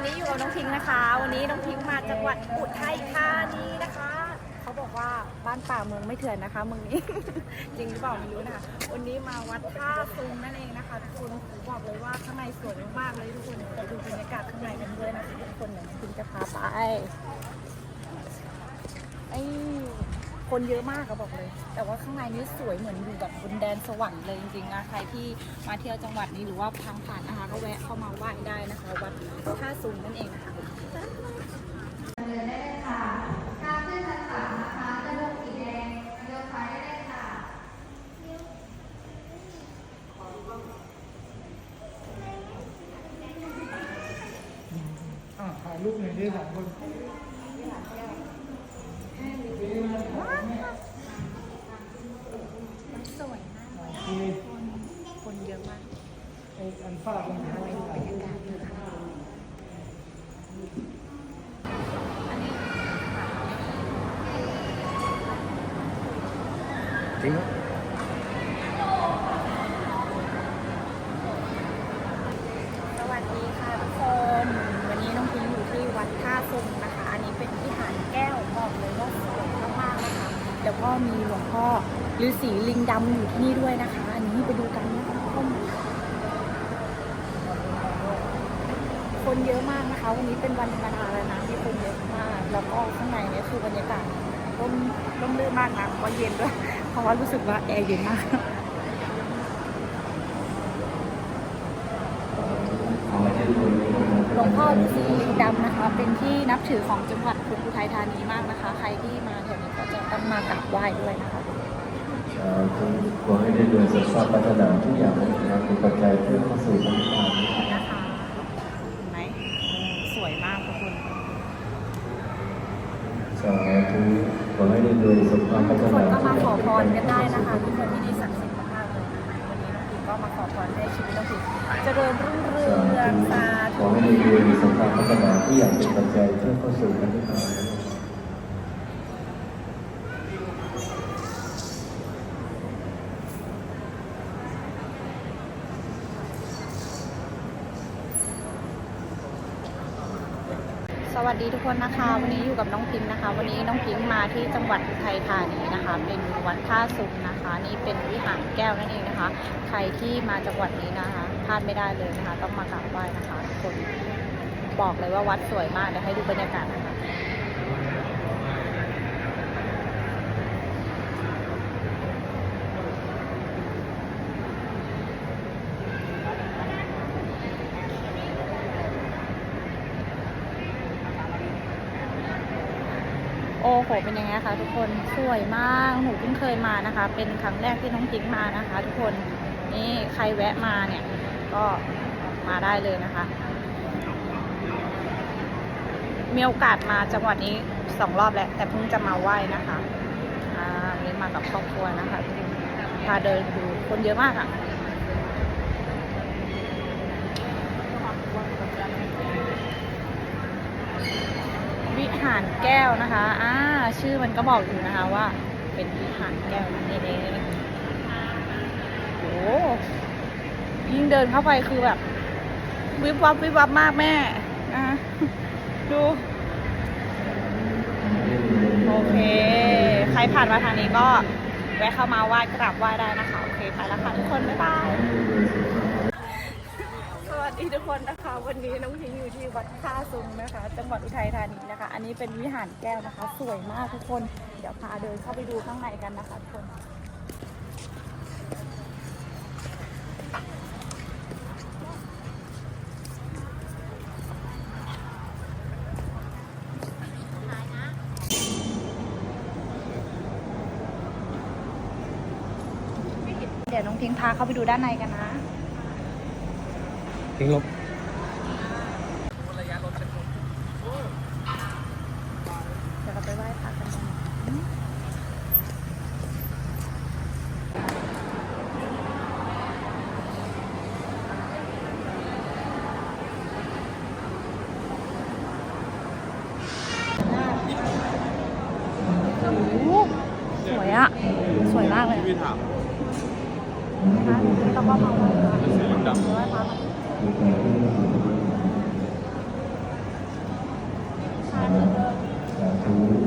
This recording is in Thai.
วันนี้อยู่กับน้องพิงค์นะคะ วันนี้น้องพิงค์มาจังหวัดอุทัยธานีนะคะ เขาบอกว่าบ้านป่าเมืองไม่เถื่อนนะคะเมืองนี้ จริงหรือเปล่าไม่รู้นะคะ วันนี้มาวัดท่าซุงนั่นเองนะคะทุกคนบอกเลยว่าข้างในสวยมากเลยทุกคนไปดูบรรยากาศข้างในกันด้วยนะคะทุกคนเดี๋ยวน้องพิงค์จะพาไปไอ้คนเยอะมากอะบอกเลย แต่ว่าข้างในนี้สวยเหมือนอยู่แบบบนแดนสวรรค์เลยจริงๆนะใครที่มาเที่ยวจังหวัดนี้หรือว่าทางผ่านนะคะก็แวะเข้ามาไหว้ได้นะคะ ซุงนั่นเองนะคะเดินได้เลยค่ะทางคนชั้นสามนะคะจะลงสีแดงเลี้ยวซ้ายได้เลยค่ะ อ่าถ่ายรูปหน่อยดิสามคน สวยมาก โอเค คนเยอะมาก ไอ้อันฟ้าตรงนี้ถ่ายรูป จริงเหรอ สวัสดีค่ะทุกคน วันนี้น้องพิงอยู่ที่วัดท่าซุงนะคะ อันนี้เป็นวิหารแก้วบอกเลยว่าสวยมากๆนะคะ แล้วก็มีหลวงพ่อฤาษีลิงดำอยู่ที่นี่ด้วยนะคะ อันนี้ไปดูกันนะคะคนคนเยอะมากนะคะ วันนี้เป็นวันธรรมดาแล้วนะที่คนเยอะมาก แล้วก็ข้างในเนี่ยคือบรรยากาศร่มร่มรื่นมากนะเพราะเย็นด้วยเพราะว่ารู้สึกว่าแอร์เย็นมาก หลวงพ่อฤาษีลิงดำนะคะ เป็นที่นับถือของจังหวัดอุทัยธานีมากนะคะ ใครที่มาแถวนี้ก็จะต้องมากราบไหว้ด้วยนะคะสาธุขอให้ได้เดินสุขภาพพัฒนาทุกอย่างในงานเป็นปัจจัยเพื่อเข้าสู่พระนิพพานนะคะเห็นไหมสวยมากทุกคนสาธุขอให้ได้เดินสุขภาพพัฒทุกคนานก็มาขอพรกันได้นะคะทุกคน ก็มาขอพรให้ชีวิตน้องพีเจริญรุ่งเรืองสาขธุอให้ได้เดินสุขภาพพัฒนาที่อย่างเป็นปัจจัยเพื่อเข้าสู่พรนิพพาน วัสดีทุกคนนะคะ วันนี้อยู่กับน้องพิมพ์นะคะ วันนี้น้องพิมพ์มาที่จังหวัดอุทัยธานีนะคะ เป็นวัดท่าสุงนะคะ นี่เป็นวิหารแก้วนั่นเองนะคะ ใครที่มาจังหวัดนี้นะคะพลาดไม่ได้เลยนะคะ ต้องมากราบไหว้นะคะทุกคนบอกเลยว่าวัดสวยมากเดี๋ยวให้ดูบรรยากาศนะคะ โอ้โหเป็นยังไงคะทุกคนสวยมากหนูเพิ่งเคยมานะคะ เป็นครั้งแรกที่น้องพิงมานะคะ ทุกคนนี่ใครแวะมาเนี่ยก็มาได้เลยนะคะ มีโอกาสมาจังหวัดนี้สองรอบแล้วแต่เพิ่งจะมาไหว้นะคะอ่าวันนี้มากับครอบครัวนะคะทุกคนพาเดินดูคนเยอะมากอะ่ะวิหารแก้วนะคะ อ่า ชื่อมันก็บอกอยู่นะคะว่า เป็นวิหารแก้วนั่นเองโอ้ยิ่งเดินเข้าไปคือแบบ วิบวับวิบวับมากแม่อะดู โอเค ใครผ่านมาทางนี้ก็ แวะเข้ามาไหว้กราบไหว้ได้นะคะ โอเค ไปแล้วค่ะทุกคน บ๊ายบาย ดีทุกคนนะคะวันนี้น้องพิงอยู่ที่วัดท่าซุงนะคะ จังหวัดอุทัยธานีนะคะ อันนี้เป็นวิหารแก้วนะคะ สวยมากทุกคน เดี๋ยวพาเดินเข้าไปดูข้างในกันนะคะทุกคนเดี๋ยวน้องพิงพาเข้าไปดูด้านในกันนะ ทิ้งลบเดี๋ยวเราไปไหว้พระกันนะโอ้โหสวยอะสวยมากเลยอะ นะคะแล้วก็มาว้พนี้พระ